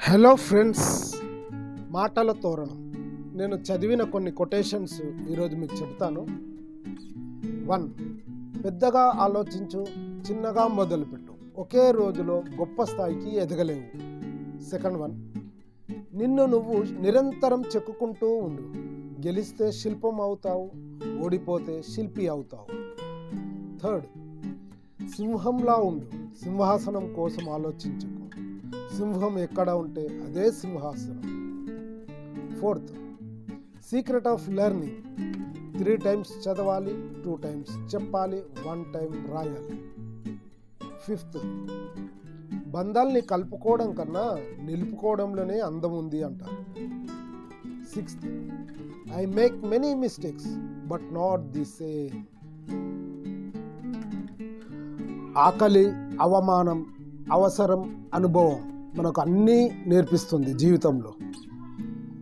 Hello friends మాటల తోరణం. నేను చదివిన కొన్ని కొటేషన్స్ ఈరోజు మీకు చెప్తాను వన్ పెద్దగా ఆలోచించు చిన్నగా మొదలుపెట్టు. ఒకే రోజులో గొప్ప స్థాయికి ఎదగలేవు. సెకండ్ వన్ నిన్ను నువ్వు నిరంతరం చెక్కుకుంటూ ఉండు. గెలిస్తే శిల్పం అవుతావు ఓడిపోతే శిల్పి అవుతావు. థర్డ్ సింహంలా ఉండు. సింహాసనం కోసం ఆలోచించు సింహం ఎక్కడ ఉంటే అదే సింహాసనం. Fourth secret of learning. Three times చదవాలి టూ టైమ్స్ చెప్పాలి వన్ టైం రాయాలి. ఫిఫ్త్ బంధాల్ని కలుపుకోవడం కన్నా నిలుపుకోవడంలోనే అందం ఉంది అంటారు. Sixth I make many mistakes but not the same ఆకలి అవమానం అవసరం అనుభవం మనకు అన్నీ నేర్పిస్తుంది జీవితంలో.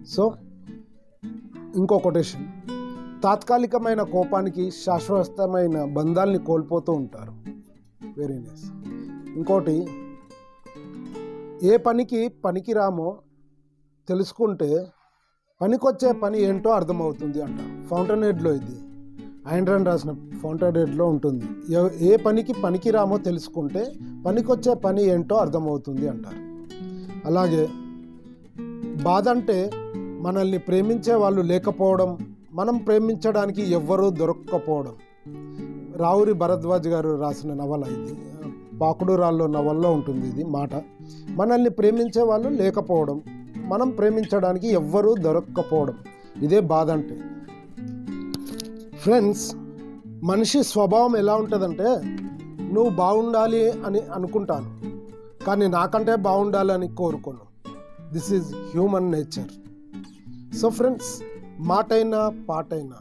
సో ఇంకో కొటేషన్. తాత్కాలికమైన కోపానికి శాశ్వతమైన బంధాల్ని కోల్పోతూ ఉంటారు. వెరీ నైస్ ఇంకోటి ఏ పనికి పనికిరామో తెలుసుకుంటే పనికొచ్చే పని ఏంటో అర్థమవుతుంది అంట. ఫౌంటైన్ హెడ్లో ఇది. ఐండ్రన్ రాసిన ఫౌంటైన్ ఉంటుంది. ఏ- ఏ పనికి పనికిరామో తెలుసుకుంటే పనికొచ్చే పని ఏంటో అర్థమవుతుంది అంటారు. అలాగే బాధ అంటే మనల్ని ప్రేమించే వాళ్ళు లేకపోవడం మనం ప్రేమించడానికి ఎవ్వరూ దొరక్కపోవడం. రావురి భరద్వాజ్ గారు రాసిన నవల ఇది. పాకుడు రాళ్ళు నవల్లో ఉంటుంది ఇది మాట. మనల్ని ప్రేమించే వాళ్ళు లేకపోవడం మనం ప్రేమించడానికి ఎవ్వరూ దొరక్కపోవడం. ఇదే బాధ అంటే ఫ్రెండ్స్ మనిషి స్వభావం ఎలా ఉంటుందంటే నువ్వు బాగుండాలి అని అనుకుంటాను. కానీ నాకంటే బాగుండాలని కోరుకోను. This is human nature so friends మాటైనా పాటైనా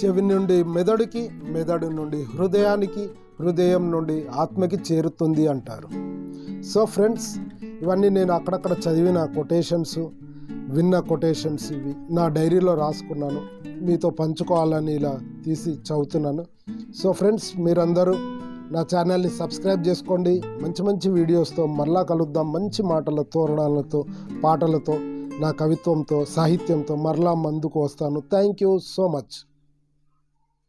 చెవి నుండి మెదడుకి మెదడు నుండి హృదయానికి హృదయం నుండి ఆత్మకి చేరుతుంది అంటారు. సో ఫ్రెండ్స్ ఇవన్నీ నేను అక్కడక్కడ చదివిన కొటేషన్స్ విన్న కొటేషన్స్ ఇవి. నా డైరీలో రాసుకున్నాను. మీతో పంచుకోవాలని ఇలా తీసి చదువుతున్నాను. సో ఫ్రెండ్స్ మీరందరూ నా ఛానల్ని సబ్స్క్రైబ్ చేసుకోండి. మంచి మంచి వీడియోస్తో మరలా కలుద్దాం. మంచి మాటల తోరణాలతో పాటలతో నా కవిత్వంతో సాహిత్యంతో మరలా మందుకు వస్తాను. Thank you so much.